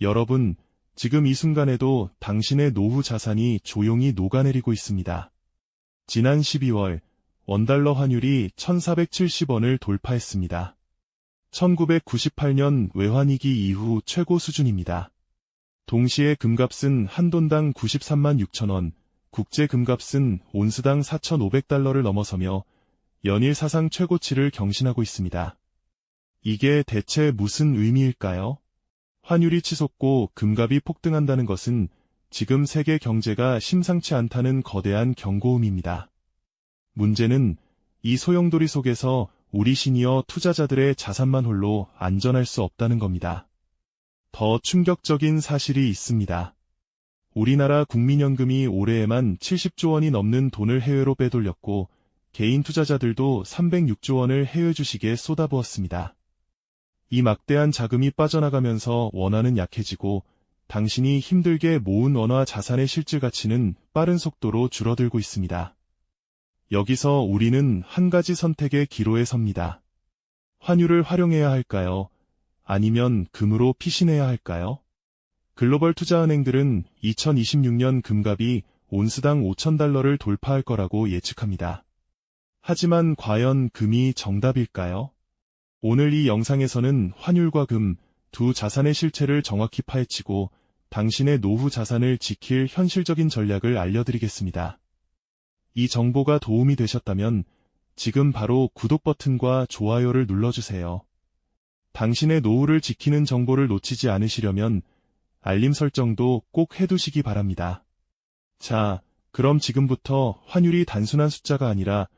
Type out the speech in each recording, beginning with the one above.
여러분, 지금 이 순간에도 당신의 노후 자산이 조용히 녹아내리고 있습니다. 지난 12월 원달러 환율이 1470원을 돌파했습니다. 1998년 외환위기 이후 최고 수준입니다. 동시에 금값은 한 돈당 93만 6천원, 국제 금값은 온스당 4,500달러를 넘어서며 연일 사상 최고치를 경신하고 있습니다. 이게 대체 무슨 의미일까요? 환율이 치솟고 금값이 폭등한다는 것은 지금 세계 경제가 심상치 않다는 거대한 경고음입니다. 문제는 이 소용돌이 속에서 우리 시니어 투자자들의 자산만 홀로 안전할 수 없다는 겁니다. 더 충격적인 사실이 있습니다. 우리나라 국민연금이 올해에만 70조 원이 넘는 돈을 해외로 빼돌렸고 개인 투자자들도 306조 원을 해외 주식에 쏟아부었습니다. 이 막대한 자금이 빠져나가면서 원화는 약해지고 당신이 힘들게 모은 원화 자산의 실질 가치는 빠른 속도로 줄어들고 있습니다. 여기서 우리는 한 가지 선택의 기로에 섭니다. 환율을 활용해야 할까요? 아니면 금으로 피신해야 할까요? 글로벌 투자은행들은 2026년 금값이 온스당 5천달러를 돌파할 거라고 예측합니다. 하지만 과연 금이 정답일까요? 오늘 이 영상에서는 환율과 금, 두 자산의 실체를 정확히 파헤치고 당신의 노후 자산을 지킬 현실적인 전략을 알려드리겠습니다. 이 정보가 도움이 되셨다면 지금 바로 구독 버튼과 좋아요를 눌러주세요. 당신의 노후를 지키는 정보를 놓치지 않으시려면 알림 설정도 꼭 해두시기 바랍니다. 자, 그럼 지금부터 환율이 단순한 숫자가 아니라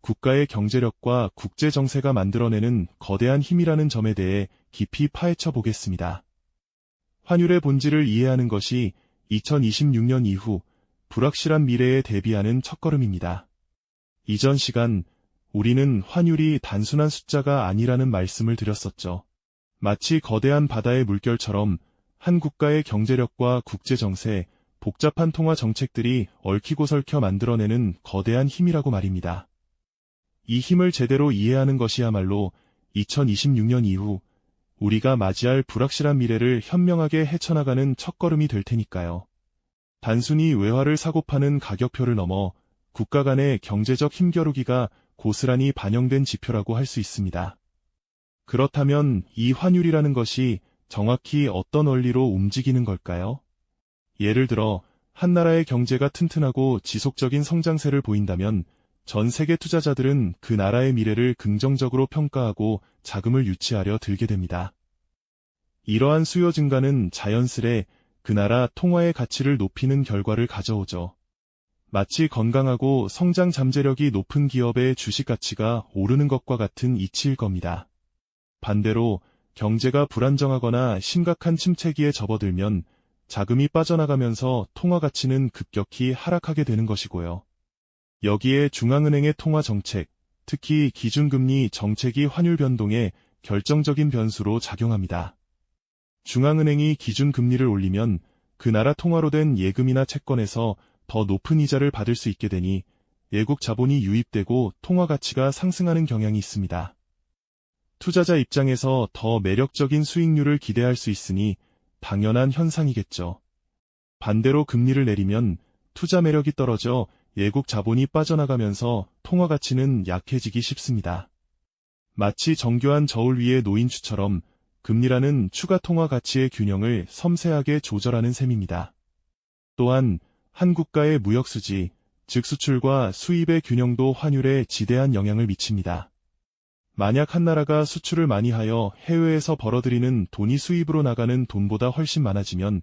국가의 경제력과 국제 정세가 만들어내는 거대한 힘이라는 점에 대해 깊이 파헤쳐 보겠습니다. 환율의 본질을 이해하는 것이 2026년 이후 불확실한 미래에 대비하는 첫걸음입니다. 이전 시간 우리는 환율이 단순한 숫자가 아니라는 말씀을 드렸었죠. 마치 거대한 바다의 물결처럼 한 국가의 경제력과 국제 정세, 복잡한 통화 정책들이 얽히고 설켜 만들어내는 거대한 힘이라고 말입니다. 이 힘을 제대로 이해하는 것이야말로 2026년 이후 우리가 맞이할 불확실한 미래를 현명하게 헤쳐나가는 첫걸음이 될 테니까요. 단순히 외화를 사고 파는 가격표를 넘어 국가 간의 경제적 힘겨루기가 고스란히 반영된 지표라고 할 수 있습니다. 그렇다면 이 환율이라는 것이 정확히 어떤 원리로 움직이는 걸까요? 예를 들어 한 나라의 경제가 튼튼하고 지속적인 성장세를 보인다면 전 세계 투자자들은 그 나라의 미래를 긍정적으로 평가하고 자금을 유치하려 들게 됩니다. 이러한 수요 증가는 자연스레 그 나라 통화의 가치를 높이는 결과를 가져오죠. 마치 건강하고 성장 잠재력이 높은 기업의 주식 가치가 오르는 것과 같은 이치일 겁니다. 반대로 경제가 불안정하거나 심각한 침체기에 접어들면 자금이 빠져나가면서 통화 가치는 급격히 하락하게 되는 것이고요. 여기에 중앙은행의 통화 정책, 특히 기준금리 정책이 환율 변동에 결정적인 변수로 작용합니다. 중앙은행이 기준금리를 올리면 그 나라 통화로 된 예금이나 채권에서 더 높은 이자를 받을 수 있게 되니 외국 자본이 유입되고 통화 가치가 상승하는 경향이 있습니다. 투자자 입장에서 더 매력적인 수익률을 기대할 수 있으니 당연한 현상이겠죠. 반대로 금리를 내리면 투자 매력이 떨어져 외국 자본이 빠져나가면서 통화 가치는 약해지기 쉽습니다. 마치 정교한 저울 위에 놓인 추처럼 금리라는 추가 통화 가치의 균형을 섬세하게 조절하는 셈입니다. 또한 한 국가의 무역 수지, 즉 수출과 수입의 균형도 환율에 지대한 영향을 미칩니다. 만약 한 나라가 수출을 많이 하여 해외에서 벌어들이는 돈이 수입으로 나가는 돈보다 훨씬 많아지면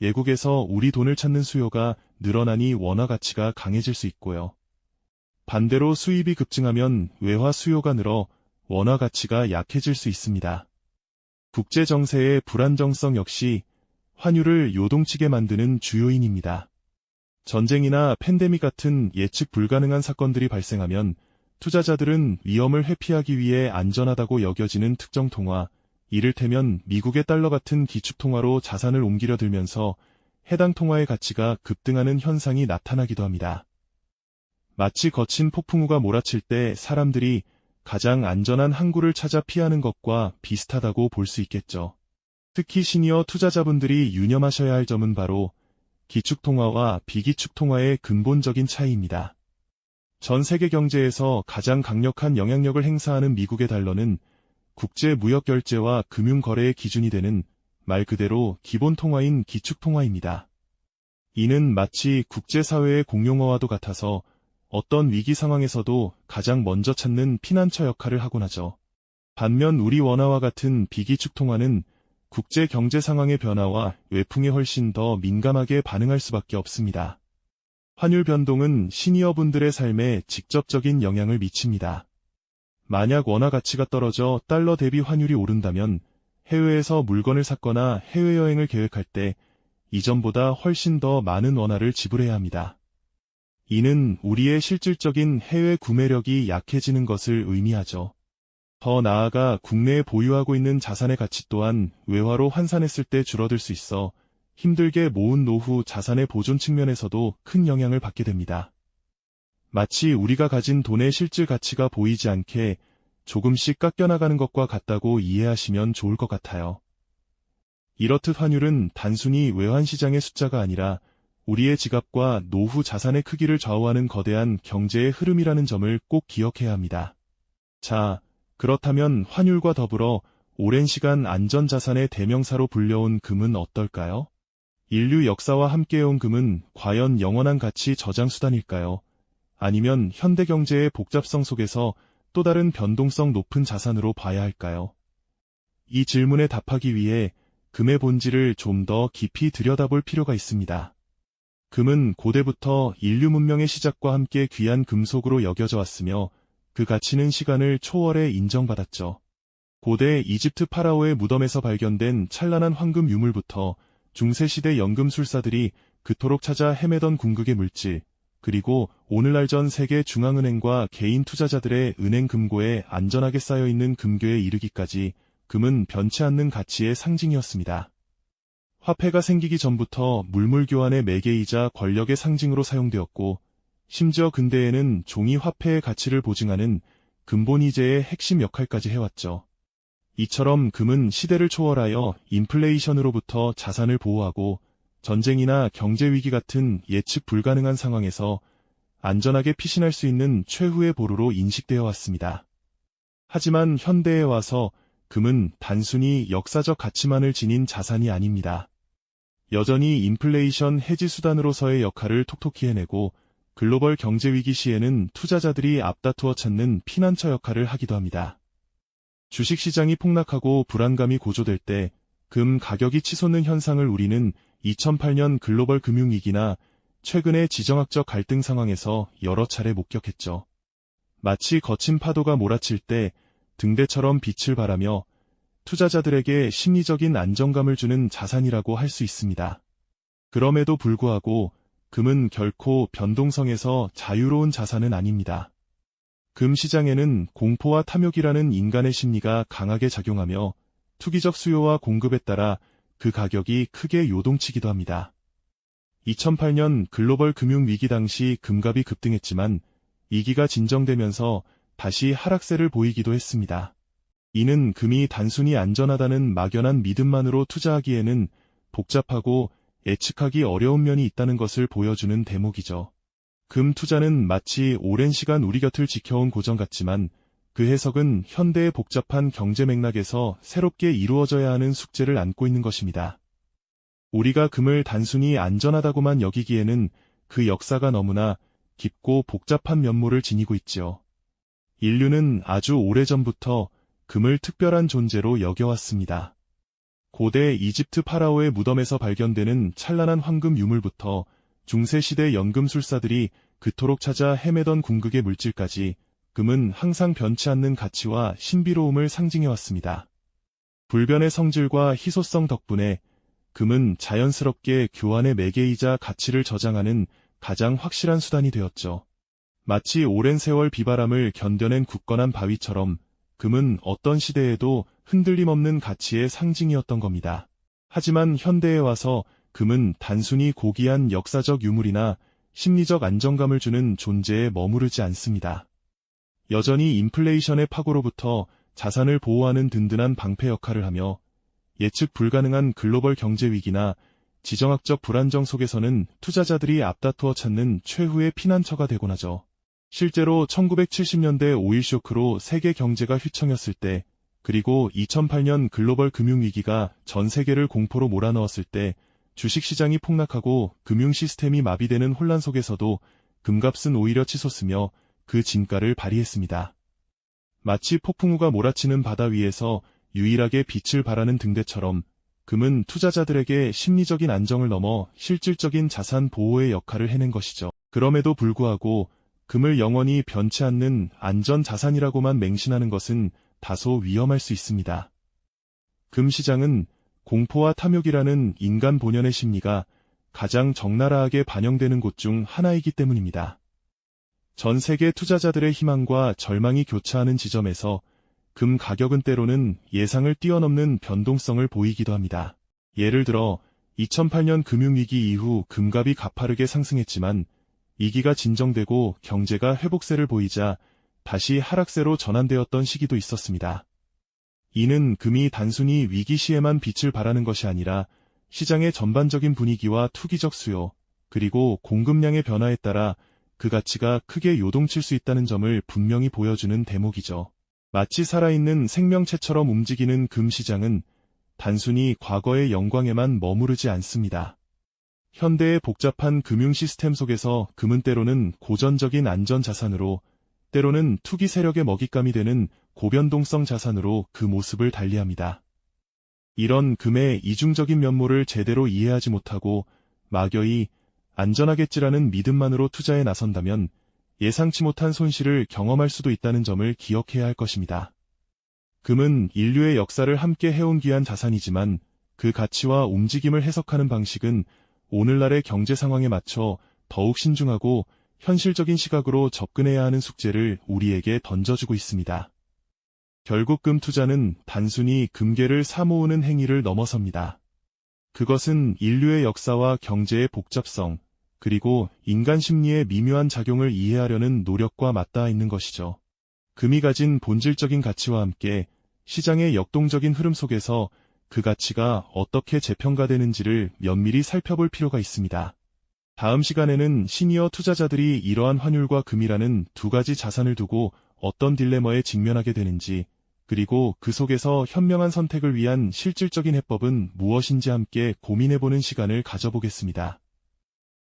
예국에서 우리 돈을 찾는 수요가 늘어나니 원화 가치가 강해질 수 있고요. 반대로 수입이 급증하면 외화 수요가 늘어 원화 가치가 약해질 수 있습니다. 국제 정세의 불안정성 역시 환율을 요동치게 만드는 주요인입니다. 전쟁이나 팬데믹 같은 예측 불가능한 사건들이 발생하면 투자자들은 위험을 회피하기 위해 안전하다고 여겨지는 특정 통화, 이를테면 미국의 달러 같은 기축통화로 자산을 옮기려 들면서 해당 통화의 가치가 급등하는 현상이 나타나기도 합니다. 마치 거친 폭풍우가 몰아칠 때 사람들이 가장 안전한 항구를 찾아 피하는 것과 비슷하다고 볼 수 있겠죠. 특히 시니어 투자자분들이 유념하셔야 할 점은 바로 기축통화와 비기축통화의 근본적인 차이입니다. 전 세계 경제에서 가장 강력한 영향력을 행사하는 미국의 달러는 국제 무역 결제와 금융 거래의 기준이 되는 말 그대로 기본 통화인 기축 통화입니다. 이는 마치 국제사회의 공용어와도 같아서 어떤 위기 상황에서도 가장 먼저 찾는 피난처 역할을 하곤 하죠. 반면 우리 원화와 같은 비기축 통화는 국제 경제 상황의 변화와 외풍에 훨씬 더 민감하게 반응할 수밖에 없습니다. 환율 변동은 시니어분들의 삶에 직접적인 영향을 미칩니다. 만약 원화 가치가 떨어져 달러 대비 환율이 오른다면 해외에서 물건을 샀거나 해외여행을 계획할 때 이전보다 훨씬 더 많은 원화를 지불해야 합니다. 이는 우리의 실질적인 해외 구매력이 약해지는 것을 의미하죠. 더 나아가 국내에 보유하고 있는 자산의 가치 또한 외화로 환산했을 때 줄어들 수 있어 힘들게 모은 노후 자산의 보존 측면에서도 큰 영향을 받게 됩니다. 마치 우리가 가진 돈의 실질 가치가 보이지 않게 조금씩 깎여나가는 것과 같다고 이해하시면 좋을 것 같아요. 이렇듯 환율은 단순히 외환시장의 숫자가 아니라 우리의 지갑과 노후 자산의 크기를 좌우하는 거대한 경제의 흐름이라는 점을 꼭 기억해야 합니다. 자, 그렇다면 환율과 더불어 오랜 시간 안전자산의 대명사로 불려온 금은 어떨까요? 인류 역사와 함께해온 금은 과연 영원한 가치 저장 수단일까요? 아니면 현대 경제의 복잡성 속에서 또 다른 변동성 높은 자산으로 봐야 할까요? 이 질문에 답하기 위해 금의 본질을 좀 더 깊이 들여다볼 필요가 있습니다. 금은 고대부터 인류 문명의 시작과 함께 귀한 금속으로 여겨져 왔으며 그 가치는 시간을 초월해 인정받았죠. 고대 이집트 파라오의 무덤에서 발견된 찬란한 황금 유물부터 중세시대 연금술사들이 그토록 찾아 헤매던 궁극의 물질, 그리고 오늘날 전 세계 중앙은행과 개인 투자자들의 은행 금고에 안전하게 쌓여있는 금괴에 이르기까지 금은 변치 않는 가치의 상징이었습니다. 화폐가 생기기 전부터 물물 교환의 매개이자 권력의 상징으로 사용되었고, 심지어 근대에는 종이 화폐의 가치를 보증하는 근본이제의 핵심 역할까지 해왔죠. 이처럼 금은 시대를 초월하여 인플레이션으로부터 자산을 보호하고 전쟁이나 경제위기 같은 예측 불가능한 상황에서 안전하게 피신할 수 있는 최후의 보루로 인식되어 왔습니다. 하지만 현대에 와서 금은 단순히 역사적 가치만을 지닌 자산이 아닙니다. 여전히 인플레이션 해지 수단으로서의 역할을 톡톡히 해내고 글로벌 경제위기 시에는 투자자들이 앞다투어 찾는 피난처 역할을 하기도 합니다. 주식시장이 폭락하고 불안감이 고조될 때 금 가격이 치솟는 현상을 우리는 2008년 글로벌 금융위기나 최근의 지정학적 갈등 상황에서 여러 차례 목격했죠. 마치 거친 파도가 몰아칠 때 등대처럼 빛을 발하며 투자자들에게 심리적인 안정감을 주는 자산이라고 할 수 있습니다. 그럼에도 불구하고 금은 결코 변동성에서 자유로운 자산은 아닙니다. 금 시장에는 공포와 탐욕이라는 인간의 심리가 강하게 작용하며 투기적 수요와 공급에 따라 그 가격이 크게 요동치기도 합니다. 2008년 글로벌 금융위기 당시 금값이 급등했지만 이기가 진정되면서 다시 하락세를 보이기도 했습니다. 이는 금이 단순히 안전하다는 막연한 믿음만으로 투자하기에는 복잡하고 예측하기 어려운 면이 있다는 것을 보여주는 대목이죠. 금 투자는 마치 오랜 시간 우리 곁을 지켜온 고정 같지만 그 해석은 현대의 복잡한 경제 맥락에서 새롭게 이루어져야 하는 숙제를 안고 있는 것입니다. 우리가 금을 단순히 안전하다고만 여기기에는 그 역사가 너무나 깊고 복잡한 면모를 지니고 있지요. 인류는 아주 오래전부터 금을 특별한 존재로 여겨왔습니다. 고대 이집트 파라오의 무덤에서 발견되는 찬란한 황금 유물부터 중세시대 연금술사들이 그토록 찾아 헤매던 궁극의 물질까지 금은 항상 변치 않는 가치와 신비로움을 상징해왔습니다. 불변의 성질과 희소성 덕분에 금은 자연스럽게 교환의 매개이자 가치를 저장하는 가장 확실한 수단이 되었죠. 마치 오랜 세월 비바람을 견뎌낸 굳건한 바위처럼 금은 어떤 시대에도 흔들림 없는 가치의 상징이었던 겁니다. 하지만 현대에 와서 금은 단순히 고귀한 역사적 유물이나 심리적 안정감을 주는 존재에 머무르지 않습니다. 여전히 인플레이션의 파고로부터 자산을 보호하는 든든한 방패 역할을 하며 예측 불가능한 글로벌 경제 위기나 지정학적 불안정 속에서는 투자자들이 앞다투어 찾는 최후의 피난처가 되곤 하죠. 실제로 1970년대 오일 쇼크로 세계 경제가 휘청였을 때, 그리고 2008년 글로벌 금융위기가 전 세계를 공포로 몰아넣었을 때, 주식시장이 폭락하고 금융 시스템이 마비되는 혼란 속에서도 금값은 오히려 치솟으며 그 진가를 발휘했습니다. 마치 폭풍우가 몰아치는 바다 위에서 유일하게 빛을 발하는 등대처럼 금은 투자자들에게 심리적인 안정을 넘어 실질적인 자산 보호의 역할을 해낸 것이죠. 그럼에도 불구하고 금을 영원히 변치 않는 안전 자산이라고만 맹신하는 것은 다소 위험할 수 있습니다. 금 시장은 공포와 탐욕이라는 인간 본연의 심리가 가장 적나라하게 반영되는 곳 중 하나이기 때문입니다. 전 세계 투자자들의 희망과 절망이 교차하는 지점에서 금 가격은 때로는 예상을 뛰어넘는 변동성을 보이기도 합니다. 예를 들어 2008년 금융위기 이후 금값이 가파르게 상승했지만 위기가 진정되고 경제가 회복세를 보이자 다시 하락세로 전환되었던 시기도 있었습니다. 이는 금이 단순히 위기 시에만 빛을 발하는 것이 아니라 시장의 전반적인 분위기와 투기적 수요, 그리고 공급량의 변화에 따라 그 가치가 크게 요동칠 수 있다는 점을 분명히 보여주는 대목이죠. 마치 살아있는 생명체처럼 움직이는 금 시장은 단순히 과거의 영광에만 머무르지 않습니다. 현대의 복잡한 금융 시스템 속에서 금은 때로는 고전적인 안전 자산으로 때로는 투기 세력의 먹잇감이 되는 고변동성 자산으로 그 모습을 달리합니다. 이런 금의 이중적인 면모를 제대로 이해하지 못하고 막연히 안전하겠지라는 믿음만으로 투자에 나선다면 예상치 못한 손실을 경험할 수도 있다는 점을 기억해야 할 것입니다. 금은 인류의 역사를 함께 해온 귀한 자산이지만 그 가치와 움직임을 해석하는 방식은 오늘날의 경제 상황에 맞춰 더욱 신중하고 현실적인 시각으로 접근해야 하는 숙제를 우리에게 던져주고 있습니다. 결국 금 투자는 단순히 금괴를 사모으는 행위를 넘어섭니다. 그것은 인류의 역사와 경제의 복잡성, 그리고 인간 심리의 미묘한 작용을 이해하려는 노력과 맞닿아 있는 것이죠. 금이 가진 본질적인 가치와 함께 시장의 역동적인 흐름 속에서 그 가치가 어떻게 재평가되는지를 면밀히 살펴볼 필요가 있습니다. 다음 시간에는 시니어 투자자들이 이러한 환율과 금이라는 두 가지 자산을 두고 어떤 딜레마에 직면하게 되는지, 그리고 그 속에서 현명한 선택을 위한 실질적인 해법은 무엇인지 함께 고민해보는 시간을 가져보겠습니다.